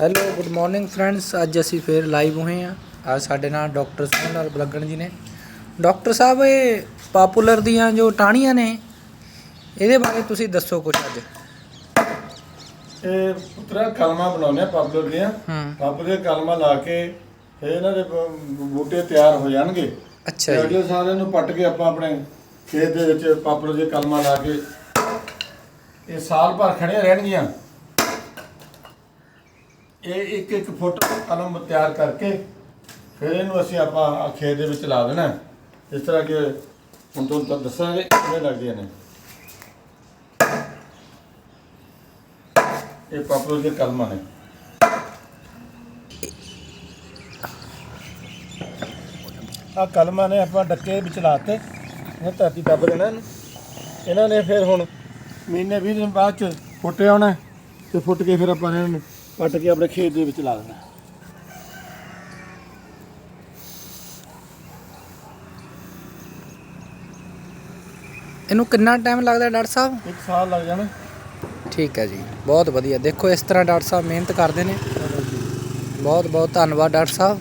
Hello good morning friends ਅੱਜ ਅਸੀਂ ਫੇਰ ਲਾਈਵ ਹੋਏ ਆ ਅੱਜ ਸਾਡੇ ਨਾਲ ਡਾਕਟਰ ਲਾਲ ਬਲਗਣ ਜੀ ਨੇ। ਡਾਕਟਰ ਸਾਹਿਬ ਇਹ ਪਾਪੂਲਰ ਦੀਆਂ ਜੋ ਟਾਹਣੀਆਂ ਨੇ ਇਹਦੇ ਬਾਰੇ ਤੁਸੀਂ ਦੱਸੋ ਕੁਝ ਅੱਜ। ਇਹ ਪੁੱਤਰਾ ਕਲਮਾ ਬਣਾਉਂਦੇ ਆ ਪਾਪੂਲਰ ਦੀਆਂ। ਹੂੰ। ਪਾਪੂਲਰ ਦੀਆਂ ਕਲਮਾ ਲਾ ਕੇ ਫਿਰ ਇਹਨਾਂ ਦੇ ਬ- ਬੂਟੇ ਤਿਆਰ ਹੋ ਜਾਣਗੇ। ਅੱਛਾ ਤੇ ਜੀ। ਅਗਲੇ ਸਾਲ ਇਹਨੂੰ ਪੱਟ ਕੇ ਆਪਾਂ ਆਪਣੇ ਖੇਤ ਦੇ ਵਿੱਚ ਪਾਪੂਲਰ ਦੀਆਂ ਕਲਮਾ ਲਾ ਕੇ ਇਹ ਸਾਲ ਭਰ ਖੜੀਆਂ ਰਹਿਣਗੀਆਂ। ਇਹ ਇੱਕ ਇੱਕ ਫੁੱਟ ਕਲਮ ਤਿਆਰ ਕਰਕੇ ਫਿਰ ਇਹਨੂੰ ਅਸੀਂ ਆਪਾਂ ਖੇਤ ਦੇ ਵਿੱਚ ਲਾ ਦੇਣਾ। ਇਸ ਤਰ੍ਹਾਂ ਕਿ ਹੁਣ ਤੁਹਾਨੂੰ ਤਾਂ ਦੱਸਾਂਗੇ, ਕਿਵੇਂ ਲੱਗਦੀਆਂ ਨੇ। ਇਹ ਪਾਪੂਲਰ ਦੀਆਂ ਕਲਮਾਂ ਨੇ। ਆ ਕਲਮਾਂ ਨੇ ਆਪਾਂ ਡੱਕੇ ਵਿੱਚ ਲਾਤੇ, ਇਹ ਧਰਤੀ ਦੱਬ ਦੇਣਾ ਇਹਨੂੰ। ਇਹਨਾਂ ਨੇ ਫਿਰ ਹੁਣ ਮਹੀਨੇ 20 ਦਿਨ ਬਾਅਦ ਚ ਫੁੱਟੇ ਆਉਣਾ, ਤੇ ਫੁੱਟ ਕੇ ਫਿਰ ਆਪਾਂ ਇਹਨਾਂ ਨੂੰ ਪੱਟ ਕੇ ਆਪਣੇ ਖੇਤ ਦੇ ਵਿੱਚ ਲਾ ਦੇਣਾ। ਇਹਨੂੰ ਕਿੰਨਾ ਟਾਈਮ ਲੱਗਦਾ ਡਾਕਟਰ ਸਾਹਿਬ? ਇੱਕ ਸਾਲ ਲੱਗ ਜਾਣਾ। ਠੀਕ ਹੈ ਜੀ ਬਹੁਤ ਵਧੀਆ। ਦੇਖੋ ਇਸ ਤਰ੍ਹਾਂ ਡਾਕਟਰ ਸਾਹਿਬ ਮਿਹਨਤ ਕਰਦੇ ਨੇ। ਬਹੁਤ ਬਹੁਤ ਧੰਨਵਾਦ ਡਾਕਟਰ ਸਾਹਿਬ।